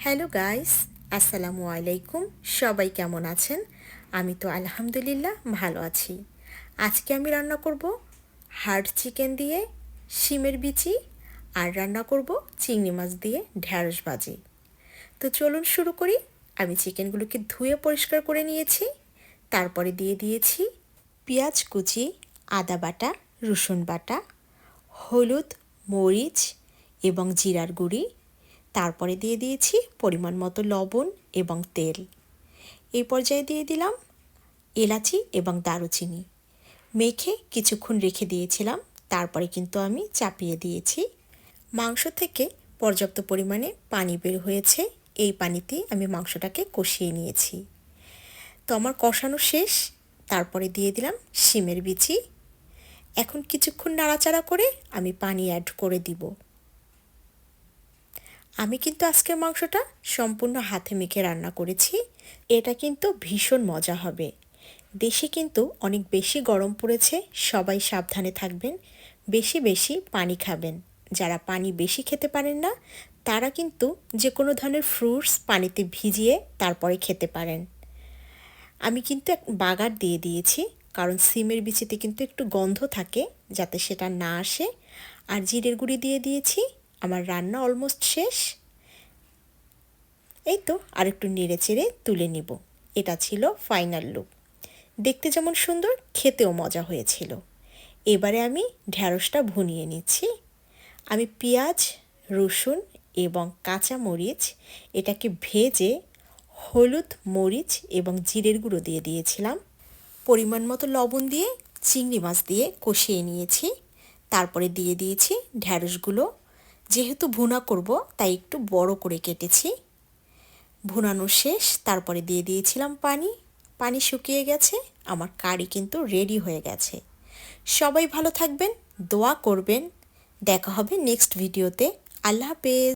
Hello guys, আসসালামু আলাইকুম। সবাই কেমন আছেন? আমি তো আলহামদুলিল্লাহ ভালো আছি। আজকে আমি রান্না করব হার্ড চিকেন দিয়ে শিমের বিচি আর রান্না করব চিংড়ি মাছ দিয়ে ঢ্যাঁড়স ভাজি। তো চলুন শুরু করি। আমি চিকেনগুলোকে ধুয়ে পরিষ্কার করে নিয়েছি। তারপরে দিয়ে দিয়েছি পেঁয়াজ কুচি, আদা বাটা, রসুন বাটা, হলুদ, মরিচ এবং জিরার গুঁড়ি। তারপরে দিয়ে দিয়েছি পরিমাণ মতো লবণ এবং তেল। এই পর্যায়ে দিয়ে দিলাম এলাচি এবং দারুচিনি। মেখে কিছুক্ষণ রেখে দিয়েছিলাম, তারপরে কিন্তু আমি চাপিয়ে দিয়েছি। মাংস থেকে পর্যাপ্ত পরিমাণে পানি বের হয়েছে, এই পানিতে আমি মাংসটাকে কষিয়ে নিয়েছি। তো আমার কষানো শেষ, তারপরে দিয়ে দিলাম শিমের বিচি। এখন কিছুক্ষণ নাড়াচাড়া করে আমি পানি অ্যাড করে দিব। আমি কিন্তু আজকের মাংসটা সম্পূর্ণ হাতে মেখে রান্না করেছি। এটা কিন্তু ভীষণ মজা হবে। দেশে কিন্তু অনেক বেশি গরম পড়েছে, সবাই সাবধানে থাকবেন। বেশি বেশি পানি খাবেন। যারা পানি বেশি খেতে পারেন না, তারা কিন্তু যে কোনো ধরনের ফ্রুটস পানিতে ভিজিয়ে তারপরে খেতে পারেন। আমি কিন্তু এক বাগার দিয়ে দিয়েছি, কারণ সিমের বিচিতে কিন্তু একটু গন্ধ থাকে যাতে সেটা না আসে। আর জিরের গুঁড়ি দিয়ে দিয়েছি আমার রান্না অলমোস্ট শেষ। এই তো আরেকটু নেড়ে চেড়ে তুলে নিব। এটা ছিল ফাইনাল লুক দেখতে যেমন সুন্দর, খেতেও মজা হয়েছিল। এবারে আমি ঢ্যাঁড়সটা ভুনিয়ে নিচ্ছি। আমি পেঁয়াজ, রসুন এবং কাঁচা মরিচ এটাকে ভেজে হলুদ মরিচ এবং জিরের গুঁড়ো দিয়ে দিয়েছিলাম। পরিমাণ মতো লবণ দিয়ে, চিংড়ি মাছ দিয়ে কষিয়ে নিয়েছি। তারপরে দিয়ে দিয়েছি ঢ্যাঁড়সগুলো যেহেতু ভুনা করব, তাই একটু বড় করে কেটেছি। ভুনানো শেষ, তারপরে দিয়ে দিয়েছিলাম পানি। পানি শুকিয়ে গেছে, আমার কারি কিন্তু রেডি হয়ে গেছে। সবাই ভালো থাকবেন, দোয়া করবেন। দেখা হবে নেক্সট ভিডিওতে আল্লাহ হাফেজ।